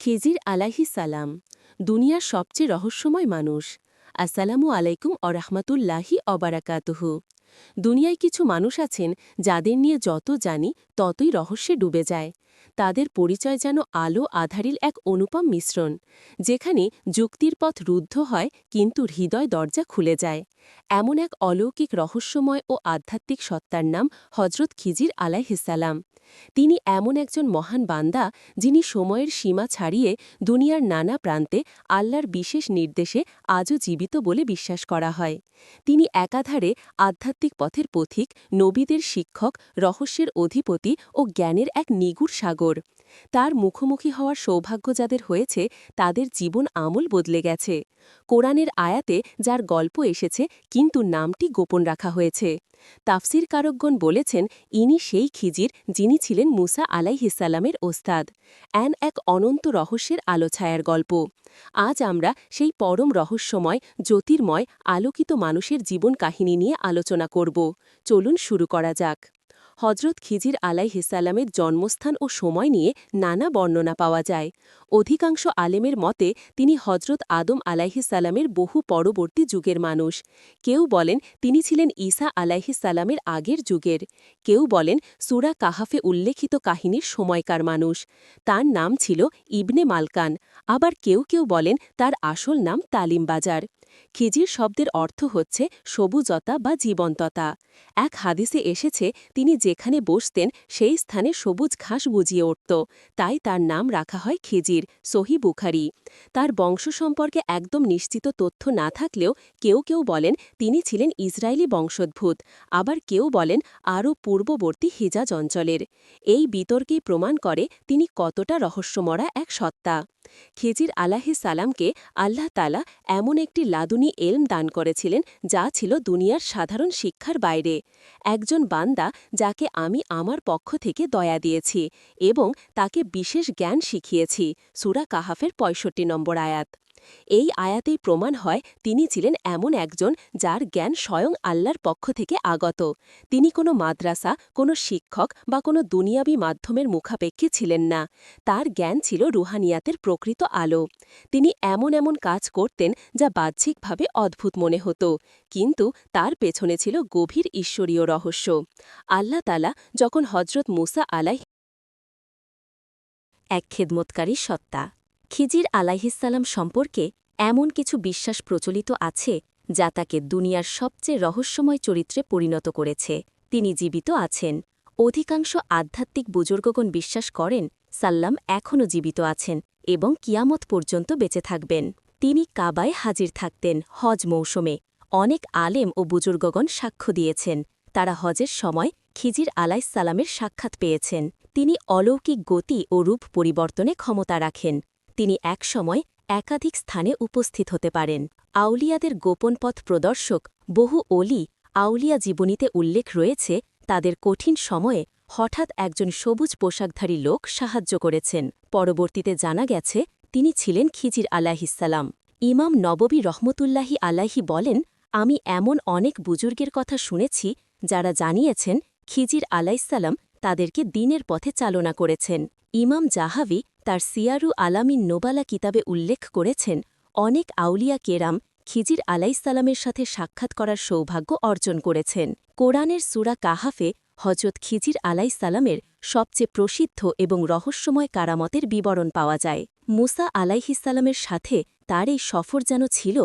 খেজির আলাহি সালাম, দুনিয়ার সবচেয়ে রহস্যময় মানুষ। আসসালামু আলাইকুম অরহমতুল্লাহি অবারাকাতহু দুনিয়ায় কিছু মানুষ আছেন যাদের নিয়ে যত জানি ততই রহস্যে ডুবে যায়। তাদের পরিচয় যেন আলো আধারিল এক অনুপম মিশ্রণ, যেখানে যুক্তির পথ রুদ্ধ হয় কিন্তু হৃদয় দরজা খুলে যায়। এমন এক অলৌকিক রহস্যময় ও আধ্যাত্মিক সত্তার নাম হজরত খিজির আলাইহিসালাম তিনি এমন একজন মহান বান্দা যিনি সময়ের সীমা ছাড়িয়ে দুনিয়ার নানা প্রান্তে আল্লাহর বিশেষ নির্দেশে আজও জীবিত বলে বিশ্বাস করা হয়। তিনি একাধারে আধ্যাত্মিক পথের পথিক, নবীদের শিক্ষক, রহস্যের অধিপতি ও জ্ঞানের এক নিগুড় সাগর। তার মুখোমুখি হওয়ার সৌভাগ্য যাদের হয়েছে, তাদের জীবন আমল বদলে গেছে। কোরআনের আয়াতে যার গল্প এসেছে, কিন্তু নামটি গোপন রাখা হয়েছে। তাফসির কারকগণ বলেছেন, ইনি সেই খিজির যিনি ছিলেন মুসা আলাইহিসাল্লামের ওস্তাদ। অ্যান এক অনন্ত রহস্যের আলোছায়ার গল্প। আজ আমরা সেই পরম রহস্যময়, জ্যোতির্ময়, আলোকিত মানুষের জীবন কাহিনী নিয়ে আলোচনা করব। চলুন শুরু করা যাক। হজরত খিজির আলাইহিসাল্লামের জন্মস্থান ও সময় নিয়ে নানা বর্ণনা পাওয়া যায়। অধিকাংশ আলেমের মতে, তিনি হজরত আদম আলাইহিসাল্লামের বহু পরবর্তী যুগের মানুষ। কেউ বলেন, তিনি ছিলেন ঈসা আলাইহিসাল্লামের আগের যুগের। কেউ বলেন, সুরা কাহাফে উল্লেখিত কাহিনীর সময়কার মানুষ। তার নাম ছিল ইবনে মালকান। আবার কেউ কেউ বলেন, তার আসল নাম তালিম বাজার খিজির শব্দের অর্থ হচ্ছে সবুজতা বা জীবন্ততা। এক হাদিসে এসেছে, তিনি যেখানে বসতেন, সেই স্থানে সবুজ ঘাস বুঝিয়ে উঠত। তাই তার নাম রাখা হয় খিজির, সহি বুখারি। তার বংশ সম্পর্কে একদম নিশ্চিত তথ্য না থাকলেও কেউ কেউ বলেন, তিনি ছিলেন ইসরায়েলি বংশোদ্ভূত। আবার কেউ বলেন, আরও পূর্ববর্তী হিজাজ অঞ্চলের। এই বিতর্কেই প্রমাণ করে তিনি কতটা রহস্যমরা এক সত্তা। খিজির আলাহি সালামকে আল্লাহ তালা এমন একটি লাদুনি এলম দান করেছিলেন, যা ছিল দুনিয়ার সাধারণ শিক্ষার বাইরে। একজন বান্দা যাকে আমি আমার পক্ষ থেকে দয়া দিয়েছি এবং তাকে বিশেষ জ্ঞান শিখিয়েছি। সুরা কাহাফের পঁয়ষট্টি নম্বর আয়াত। এই আয়াতেই প্রমাণ হয় তিনি ছিলেন এমন একজন যার জ্ঞান স্বয়ং আল্লাহর পক্ষ থেকে আগত। তিনি কোনো মাদ্রাসা, কোনো শিক্ষক বা কোনো দুনিয়াবী মাধ্যমের মুখাপেক্ষী ছিলেন না। তার জ্ঞান ছিল রুহানিয়াতের প্রকৃত আলো। তিনি এমন এমন কাজ করতেন যা বাহ্যিকভাবে অদ্ভুত মনে হতো, কিন্তু তার পেছনে ছিল গভীর ঈশ্বরীয় রহস্য। আল্লাহ তালা যখন হজরত মুসা আলাই এক খেদমতকারী সত্তা খিজির আলাইহিসাল্লাম সম্পর্কে এমন কিছু বিশ্বাস প্রচলিত আছে, যা তাকে দুনিয়ার সবচেয়ে রহস্যময় চরিত্রে পরিণত করেছে। তিনি জীবিত আছেন। অধিকাংশ আধ্যাত্মিক বুজুর্গগণ বিশ্বাস করেন, সাল্লাম এখনও জীবিত আছেন এবং কিয়ামত পর্যন্ত বেঁচে থাকবেন। তিনি কাবায় হাজির থাকতেন হজ মৌসুমে। অনেক আলেম ও বুজুর্গগণ সাক্ষ্য দিয়েছেন। তারা হজের সময় খিজির আলাইসাল্লামের সাক্ষাৎ পেয়েছেন। তিনি অলৌকিক গতি ও রূপ পরিবর্তনে ক্ষমতা রাখেন। তিনি একসময় একাধিক স্থানে উপস্থিত হতে পারেন। আউলিয়াদের গোপন পথ প্রদর্শক বহু অলি আউলিয়া জীবনীতে উল্লেখ রয়েছে, তাদের কঠিন সময়ে হঠাৎ একজন সবুজ পোশাকধারী লোক সাহায্য করেছেন। পরবর্তীতে জানা গেছে, তিনি ছিলেন খিজির আলাহিসাল্লাম ইমাম নববী রহমতুল্লাহি আলাহি বলেন, আমি এমন অনেক বুজুর্গের কথা শুনেছি যারা জানিয়েছেন খিজির আলাইসাল্লাম তাদেরকে দিনের পথে চালনা করেছেন। ইমাম জাহাবি তার সিয়ারু আলামিন নোবালা কিতাবে উল্লেখ করেছেন, অনেক আউলিয়া কেরাম খিজির আলাইসাল্লামের সাথে সাক্ষাৎ করার সৌভাগ্য অর্জন করেছেন। কোরআনের সুরা কাহাফে হজরত খিজির আলাইসাল্লামের সবচেয়ে প্রসিদ্ধ এবং রহস্যময় কারামতের বিবরণ পাওয়া যায়। মুসা আলাইহিসাল্লামের সাথে তার এই সফর যেন ছিল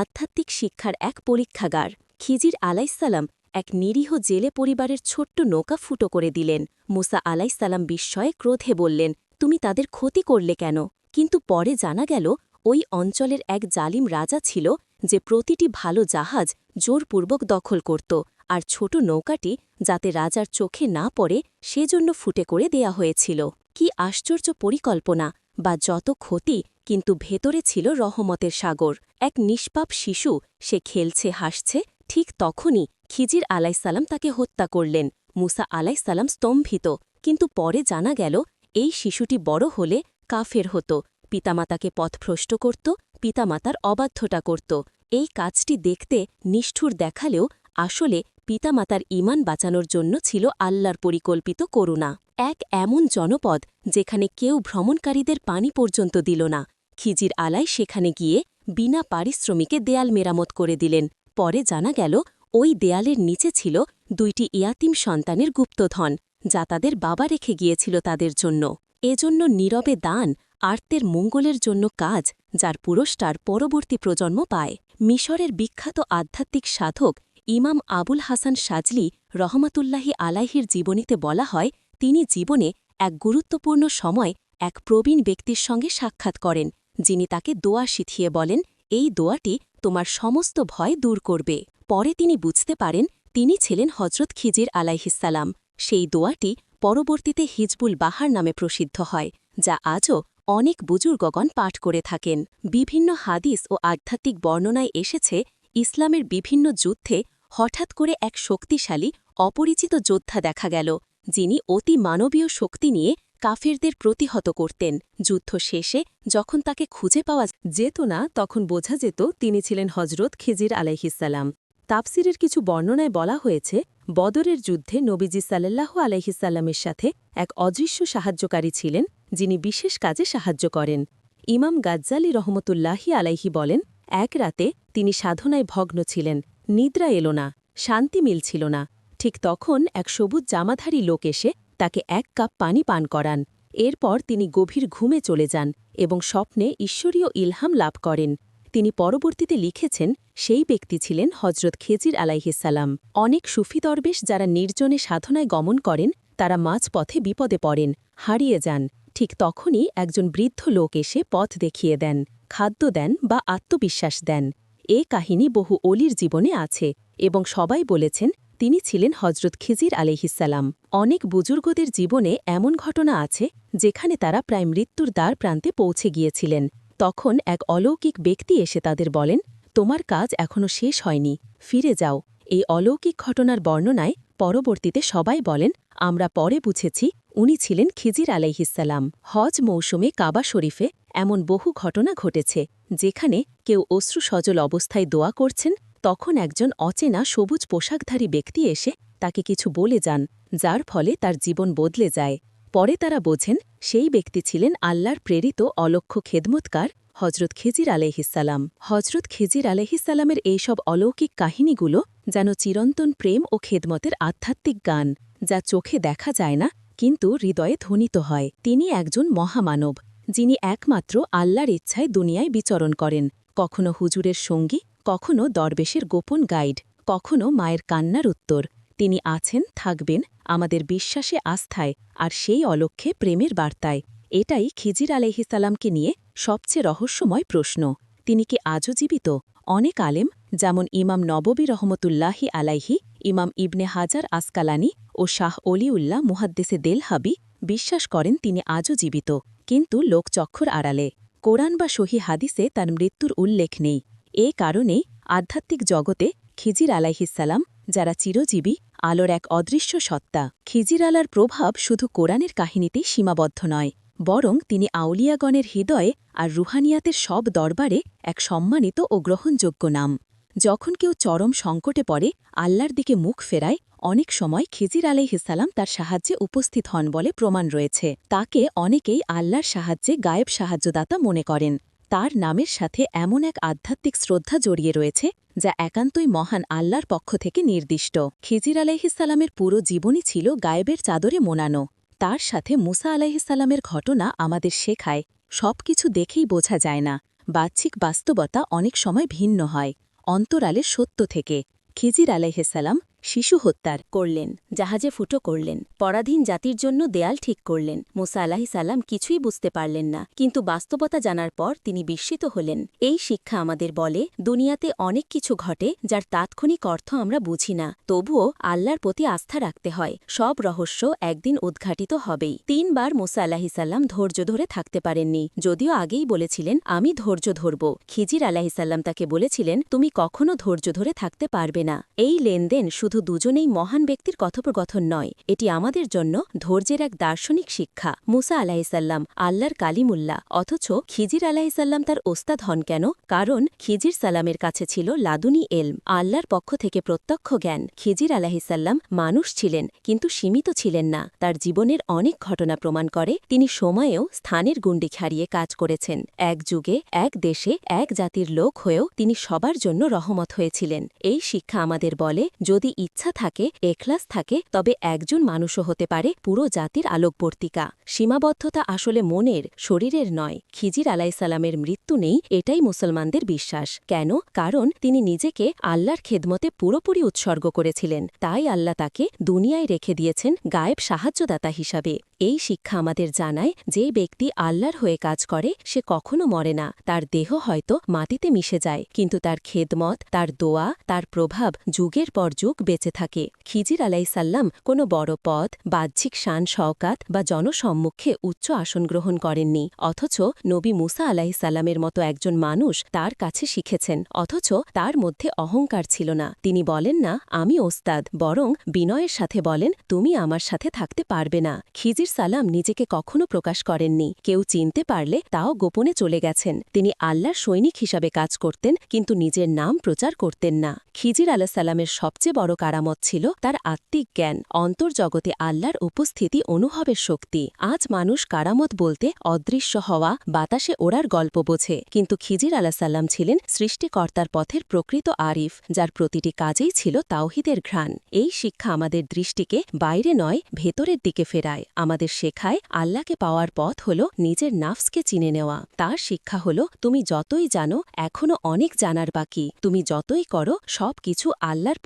আধ্যাত্মিক শিক্ষার এক পরীক্ষাগার। খিজির আলাইসাল্লাম এক নিরীহ জেলে পরিবারের ছোট্ট নৌকা ফুটো করে দিলেন। মুসা আলাইসাল্লাম বিস্ময়ে ক্রোধে বললেন তুমি তাদের ক্ষতি করলে কেন? কিন্তু পরে জানা গেল, ওই অঞ্চলের এক জালিম রাজা ছিল যে প্রতিটি ভালো জাহাজ জোরপূর্বক দখল করত, আর ছোট নৌকাটি যাতে রাজার চোখে না পড়ে সেজন্য ফুটে করে দেয়া হয়েছিল। কি আশ্চর্য পরিকল্পনা, বা যত ক্ষতি, কিন্তু ভেতরে ছিল রহমতের সাগর। এক নিষ্পাপ শিশু, সে খেলছে, হাসছে, ঠিক তখনই খিজির আলাইসাল্লাম তাকে হত্যা করলেন। মুসা আলাইসাল্লাম স্তম্ভিত। কিন্তু পরে জানা গেল এই শিশুটি বড় হলে কাফের হতো, পিতামাতাকে পথভ্রষ্ট করত, পিতামাতার অবাধ্যতা করত। এই কাজটি দেখতে নিষ্ঠুর দেখালেও আসলে পিতামাতার ইমান বাঁচানোর জন্য ছিল আল্লাহর পরিকল্পিত করুণা। এক এমন জনপদ যেখানে কেউ ভ্রমণকারীদের পানি পর্যন্ত দিল না। খিজির আলাই সেখানে গিয়ে বিনা পারিশ্রমিকে দেয়াল মেরামত করে দিলেন। পরে জানা গেল, ওই দেয়ালের নিচে ছিল দুইটি ইয়াতিম সন্তানের গুপ্তধন। যা তাদের বাবা রেখে গিয়েছিল তাদের জন্য। এজন্য নীরবে দান আর্তের মঙ্গলের জন্য কাজ, যার পুরস্কার পরবর্তী প্রজন্ম পায়। মিশরের বিখ্যাত আধ্যাত্মিক সাধক ইমাম আবুল হাসান সাজলি রহমাতুল্লাহি আলাহির জীবনীতে বলা হয়, তিনি জীবনে এক গুরুত্বপূর্ণ সময় এক প্রবীণ ব্যক্তির সঙ্গে সাক্ষাৎ করেন, যিনি তাকে দোয়া শিখিয়ে বলেন, এই দোয়াটি তোমার সমস্ত ভয় দূর করবে। পরে তিনি বুঝতে পারেন, তিনি ছিলেন হজরত খিজির আলাইহিসাল্লাম সেই দোয়াটি পরবর্তীতে হিজবুল বাহার নামে প্রসিদ্ধ হয়, যা আজও অনেক বুজুর্গগণ পাঠ করে থাকেন। বিভিন্ন হাদিস ও আধ্যাত্মিক বর্ণনায় এসেছে, ইসলামের বিভিন্ন যুদ্ধে হঠাৎ করে এক শক্তিশালী, অপরিচিত যোদ্ধা দেখা গেল, যিনি অতি মানবীয় শক্তি নিয়ে কাফেরদের প্রতিহত করতেন। যুদ্ধ শেষে যখন তাকে খুঁজে পাওয়া যেত না, তখন বোঝা যেত তিনি ছিলেন হজরত খিজির আলাইহিসাল্লাম তাপসিরের কিছু বর্ণনায় বলা হয়েছে, বদরের যুদ্ধে নবীজি সাল্লাহ আলাইহিসাল্লামের সাথে এক অদৃশ্য সাহায্যকারী ছিলেন, যিনি বিশেষ কাজে সাহায্য করেন। ইমাম গাজ্জালি রহমতুল্লাহি আলাইহি বলেন, এক রাতে তিনি সাধনায় ভগ্ন ছিলেন, নিদ্রা এলো না, শান্তি মিলছিল না। ঠিক তখন এক সবুজ জামাধারী লোক এসে তাকে এক কাপ পানি পান করান। এরপর তিনি গভীর ঘুমে চলে যান এবং স্বপ্নে ঈশ্বরীয় ইলহাম লাভ করেন। তিনি পরবর্তীতে লিখেছেন, সেই ব্যক্তি ছিলেন হজরত খেজির আলাইহিসাল্লাম অনেক সুফি দরবেশ যারা নির্জনে সাধনায় গমন করেন, তারা মাঝপথে বিপদে পড়েন, হারিয়ে যান। ঠিক তখনই একজন বৃদ্ধ লোক এসে পথ দেখিয়ে দেন, খাদ্য দেন বা আত্মবিশ্বাস দেন। এ কাহিনী বহু অলির জীবনে আছে এবং সবাই বলেছেন, তিনি ছিলেন হজরত খিজির আলিহিসাল্লাম অনেক বুজুর্গদের জীবনে এমন ঘটনা আছে, যেখানে তারা প্রায় মৃত্যুর দ্বার প্রান্তে পৌঁছে গিয়েছিলেন। তখন এক অলৌকিক ব্যক্তি এসে তাদের বলেন, তোমার কাজ এখনও শেষ হয়নি, ফিরে যাও। এই অলৌকিক ঘটনার বর্ণনায় পরবর্তীতে সবাই বলেন, আমরা পরে বুঝেছি, উনি ছিলেন খিজির আলাইহিসাল্লাম হজ মৌসুমে কাবা শরীফে এমন বহু ঘটনা ঘটেছে, যেখানে কেউ অশ্রু সজল অবস্থায় দোয়া করছেন, তখন একজন অচেনা সবুজ পোশাকধারী ব্যক্তি এসে তাকে কিছু বলে যান, যার ফলে তার জীবন বদলে যায়। পরে তারা বোঝেন, সেই ব্যক্তি ছিলেন আল্লাহর প্রেরিত অলক্ষ খেদমতকার হজরত খিজির আলহিসাল্লাম হজরত খিজির আলহিসাল্লামের এইসব অলৌকিক কাহিনীগুলো যেন চিরন্তন প্রেম ও খেদমতের আধ্যাত্মিক গান, যা চোখে দেখা যায় না, কিন্তু হৃদয়ে ধ্বনিত হয়। তিনি একজন মহামানব, যিনি একমাত্র আল্লাহর ইচ্ছায় দুনিয়ায় বিচরণ করেন, কখনো হুজুরের সঙ্গী, কখনো দরবেশের গোপন গাইড, কখনো মায়ের কান্নার উত্তর। তিনি আছেন, থাকবেন, আমাদের বিশ্বাসে আস্থায়, আর সেই অলক্ষ্যে প্রেমের বার্তায়। এটাই খিজির আলহিসাল্লামকে নিয়ে সবচেয়ে রহস্যময় প্রশ্ন। তিনি কি আজও জীবিত? অনেক আলেম, যেমন ইমাম নববী রহমতুল্লাহি আলাইহি, ইমাম ইবনে হাজার আসকালানি ও শাহ অলিউল্লাহ মুহাদ্দেসে দেলহাবি বিশ্বাস করেন তিনি আজও জীবিত, কিন্তু লোকচক্ষুর আড়ালে। কোরআন বা সহি হাদিসে তার মৃত্যুর উল্লেখ নেই। এ কারণেই আধ্যাত্মিক জগতে খিজির আলাইহিসাল্লাম যারা চিরজীবী, আলোর এক অদৃশ্য সত্তা। খিজির আলার প্রভাব শুধু কোরআনের কাহিনীতেই সীমাবদ্ধ নয়, বরং তিনি আউলিয়াগণের হৃদয়ে আর রুহানিয়াতের সব দরবারে এক সম্মানিত ও গ্রহণযোগ্য নাম। যখন কেউ চরম সংকটে পড়ে, আল্লাহর দিকে মুখ ফেরায়, অনেক সময় খিজির আলাইহিসাল্লাম তার সাহায্যে উপস্থিত হন বলে প্রমাণ রয়েছে। তাকে অনেকেই আল্লাহর সাহায্যে গায়েব সাহায্যদাতা মনে করেন। তার নামের সাথে এমন এক আধ্যাত্মিক শ্রদ্ধা জড়িয়ে রয়েছে যা একান্তই মহান আল্লাহর পক্ষ থেকে নির্দিষ্ট। খিজির আলাইহিসাল্লামের পুরো জীবনই ছিল গায়েবের চাদরে মোনানো। তার সাথে মুসা আলাইহিসাল্লামের ঘটনা আমাদের শেখায়। সব কিছু দেখেই বোঝা যায় না। বাহ্যিক বাস্তবতা অনেক সময় ভিন্ন হয়। অন্তরালের সত্য থেকে। খিজির আলাইহিসাল্লাম শিশু হত্যার করলেন, জাহাজে ফুটো করলেন, পরাধীন জাতির জন্য দেয়াল ঠিক করলেন, মোসা আলাহি সাল্লাম কিছুই বুঝতে পারলেন না, কিন্তু বাস্তবতা জানার পর তিনি বিস্মিত হলেন। এই শিক্ষা আমাদের বলে, দুনিয়াতে অনেক কিছু ঘটে যার তাৎক্ষণিক অর্থ আমরা বুঝি না, তবুও আল্লাহর প্রতি আস্থা রাখতে হয়, সব রহস্য একদিন উদ্ঘাটিত হবেই। তিনবার মুসা আলাহিসাল্লাম ধৈর্য ধরে থাকতে পারেননি, যদিও আগেই বলেছিলেন, আমি ধৈর্য ধরব। খিজির আলাহিসাল্লাম তাকে বলেছিলেন, তুমি কখনো ধৈর্য ধরে থাকতে পারবে না। এই লেনদেন শুধু শুধু দুজনেই মহান ব্যক্তির কথোপকথন নয়, এটি আমাদের জন্য ধৈর্যের এক দার্শনিক শিক্ষা। মুসা আলাহিসাল্লাম আল্লাহর কালিমুল্লা অথচ খিজির আলাহিসাল্লাম তার ওস্তাদ হন কেন? কারণ খিজির সালামের কাছে ছিল লাদুনি এলম, আল্লাহর পক্ষ থেকে প্রত্যক্ষ জ্ঞান। খিজির আলাহিসাল্লাম মানুষ ছিলেন, কিন্তু সীমিত ছিলেন না। তার জীবনের অনেক ঘটনা প্রমাণ করে তিনি সময়েও স্থানের গুন্ডি ছাড়িয়ে কাজ করেছেন। এক যুগে, এক দেশে, এক জাতির লোক হয়েও তিনি সবার জন্য রহমত হয়েছিলেন। এই শিক্ষা আমাদের বলে, যদি ইচ্ছা থাকে এখলাস থাকে, তবে একজন মানুষও হতে পারে পুরো জাতির আলোকবর্তিকা। সীমাবদ্ধতা আসলে মনের, শরীরের নয়। খিজির আলাইসালামের মৃত্যু নেই, এটাই মুসলমানদের বিশ্বাস। কেন? কারণ তিনি নিজেকে আল্লাহর খেদমতে পুরোপুরি উৎসর্গ করেছিলেন। তাই আল্লাহ তাকে দুনিয়ায় রেখে দিয়েছেন গায়েব সাহায্যদাতা হিসাবে। এই শিক্ষা আমাদের জানায় যে ব্যক্তি আল্লাহর হয়ে কাজ করে, সে কখনো মরে না। তার দেহ হয়তো মাটিতে মিশে যায়, কিন্তু তার খেদমত, তার দোয়া, তার প্রভাব যুগের পর যুগ বেঁচে থাকে। খিজির আলাইসাল্লাম কোনো বড় পদ বাহ্যিক শান, শওকাত বা জনসম্মুখে উচ্চ আসন গ্রহণ করেননি। অথচ নবী মুসা আলাহিসাল্লামের মতো একজন মানুষ তার কাছে শিখেছেন। অথচ তার মধ্যে অহংকার ছিল না। তিনি বলেন, না, আমি ওস্তাদ। বরং বিনয়ের সাথে বলেন, তুমি আমার সাথে থাকতে পারবে না। খিজির সালাম নিজেকে কখনো প্রকাশ করেননি। কেউ চিনতে পারলে তাও গোপনে চলে গেছেন। তিনি আল্লাহর সৈনিক হিসাবে কাজ করতেন, কিন্তু নিজের নাম প্রচার করতেন না। খিজির আলাহ সালামের সবচেয়ে বড় কারামত ছিল তার আত্মিক জ্ঞান, অন্তর্জগতে আল্লাহর উপস্থিতি অনুভবের শক্তি। আজ মানুষ কারামত বলতে অদৃশ্য হওয়া, বাতাসে ওড়ার গল্প বোঝে। কিন্তু খিজির আলাহ সাল্লাম ছিলেন সৃষ্টিকর্তার পথের প্রকৃত আরিফ, যার প্রতিটি কাজেই ছিল তাওহিদের ঘ্রাণ। এই শিক্ষা আমাদের দৃষ্টিকে বাইরে নয়, ভেতরের দিকে ফেরায়। আমাদের শেখায় আল্লাহকে পাওয়ার পথ হল নিজের নাফসকে চিনে নেওয়া। তার শিক্ষা হল, তুমি যতই জানো এখনও অনেক জানার বাকি। তুমি যতই করো সব কিছু আল্লাহর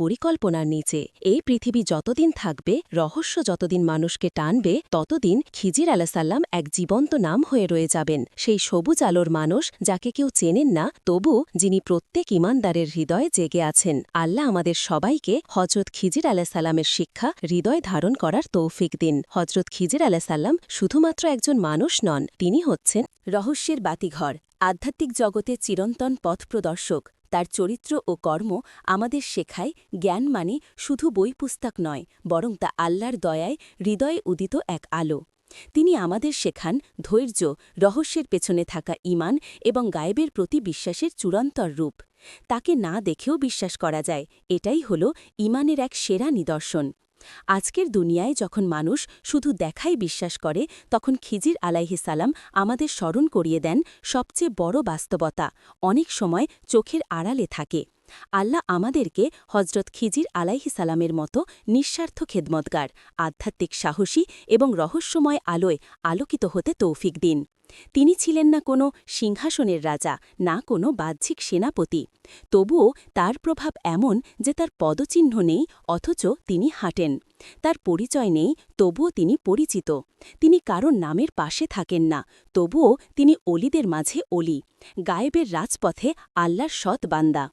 পরিকল্পনার নিচে, এই পৃথিবী যতদিন থাকবে, রহস্য যতদিন মানুষকে টানবে, ততদিন খিজির আলাসাল্লাম এক জীবন্ত নাম হয়ে রয়ে যাবেন। সেই সবুজ আলোর মানুষ যাকে কেউ চেনেন না, তবু যিনি প্রত্যেক ইমানদারের হৃদয়ে জেগে আছেন, আল্লাহ আমাদের সবাইকে হজরত খিজির আলাহিসাল্লামের শিক্ষা, হৃদয় ধারণ করার তৌফিক দিন। হজরত খিজির আলাহিসাল্লাম শুধুমাত্র একজন মানুষ নন, তিনি হচ্ছেন রহস্যের বাতিঘর, আধ্যাত্মিক জগতে চিরন্তন পথ প্রদর্শক তার চরিত্র ও কর্ম আমাদের শেখায়, জ্ঞান মানে শুধু বই পুস্তক নয়, বরং তা আল্লাহর দয়ায় হৃদয়ে উদিত এক আলো। তিনি আমাদের শেখান ধৈর্য, রহস্যের পেছনে থাকা ইমান এবং গায়েবের প্রতি বিশ্বাসের চূড়ান্তর রূপ। তাকে না দেখেও বিশ্বাস করা যায়, এটাই হল ইমানের এক সেরা নিদর্শন। আজকের দুনিয়ায় যখন মানুষ শুধু দেখাই বিশ্বাস করে, তখন খিজির আলাইহি সালাম আমাদের স্মরণ করিয়ে দেন সবচেয়ে বড় বাস্তবতা। অনেক সময় চোখের আড়ালে থাকে। আল্লাহ আমাদেরকে হজরত খিজির আলাইহিসালামের মতো নিঃস্বার্থ খেদমতগার, আধ্যাত্মিক সাহসী এবং রহস্যময় আলোয় আলোকিত হতে তৌফিক দিন। তিনি ছিলেন না কোনো সিংহাসনের রাজা, না কোনো বাহ্যিক সেনাপতি। তবুও তার প্রভাব এমন যে তার পদচিহ্ন নেই, অথচ তিনি হাঁটেন। তার পরিচয় নেই, তবুও তিনি পরিচিত। তিনি কারোর নামের পাশে থাকেন না, তবুও তিনি অলিদের মাঝে অলি। গায়েবের রাজপথে আল্লাহর সৎ বান্দা।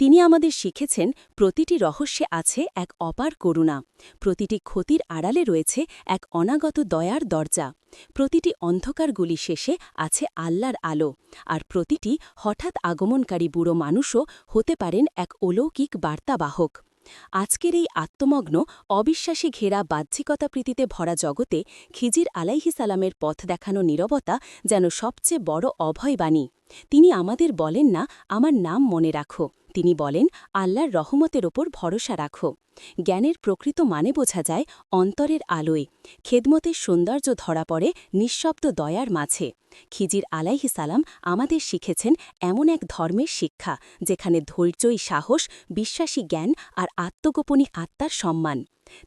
তিনি আমাদের শিখেছেন প্রতিটি রহস্যে আছে এক অপার করুণা। প্রতিটি ক্ষতির আড়ালে রয়েছে এক অনাগত দয়ার দরজা। প্রতিটি অন্ধকারগুলি শেষে আছে আল্লাহর আলো। আর প্রতিটি হঠাৎ আগমনকারী বুড়ো মানুষও হতে পারেন এক অলৌকিক বার্তাবাহক। আজকের এই আত্মমগ্ন, অবিশ্বাসী ঘেরা বাহ্যিকতা প্রীতিতে ভরা জগতে খিজির আলাইহি সালামের পথ দেখানো নীরবতা যেন সবচেয়ে বড় অভয়বাণী। তিনি আমাদের বলেন না, আমার নাম মনে রাখো। তিনি বলেন, আল্লাহর রহমতের ওপর ভরসা রাখো। জ্ঞানের প্রকৃত মানে বোঝা যায় অন্তরের আলোয়। খেদমতের সৌন্দর্য ধরা পড়ে নিঃশব্দ দয়ার মাঝে। খিজির আলাইহি সালাম আমাদের শিখেছেন এমন এক ধর্মের শিক্ষা, যেখানে ধৈর্যই সাহস, বিশ্বাসী জ্ঞান আর আত্মগোপনী আত্মার সম্মান।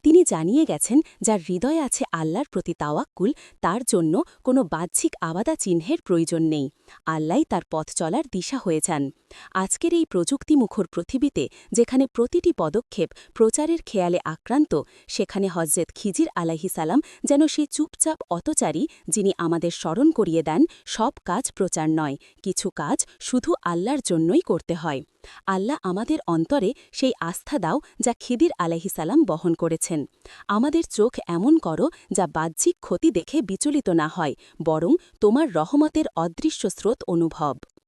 তিনি জানিয়ে গেছেন, যার হৃদয়ে আছে আল্লাহর প্রতি তাওয়াক্কুল, তার জন্য কোনো বাহ্যিক আবাদা চিহ্নের প্রয়োজন নেই। আল্লাহ তার পথ চলার দিশা হয়ে যান। আজকের এই প্রযুক্তিমুখর পৃথিবীতে, যেখানে প্রতিটি পদক্ষেপ প্রচারের খেয়ালে আক্রান্ত, সেখানে হজরত খিজির আলাহি সালাম যেন সে চুপচাপ অতচারী, যিনি আমাদের স্মরণ করিয়ে দেন, সব কাজ প্রচার নয়, কিছু কাজ শুধু আল্লাহর জন্যই করতে হয়। আল্লাহ আমাদের অন্তরে সেই আস্থা দাও যা খিদির আলাহিসাল্লাম বহন করেছেন। আমাদের চোখ এমন করো যা বাহ্যিক ক্ষতি দেখে বিচলিত না হয়, বরং তোমার রহমতের অদৃশ্য স্রোত অনুভব।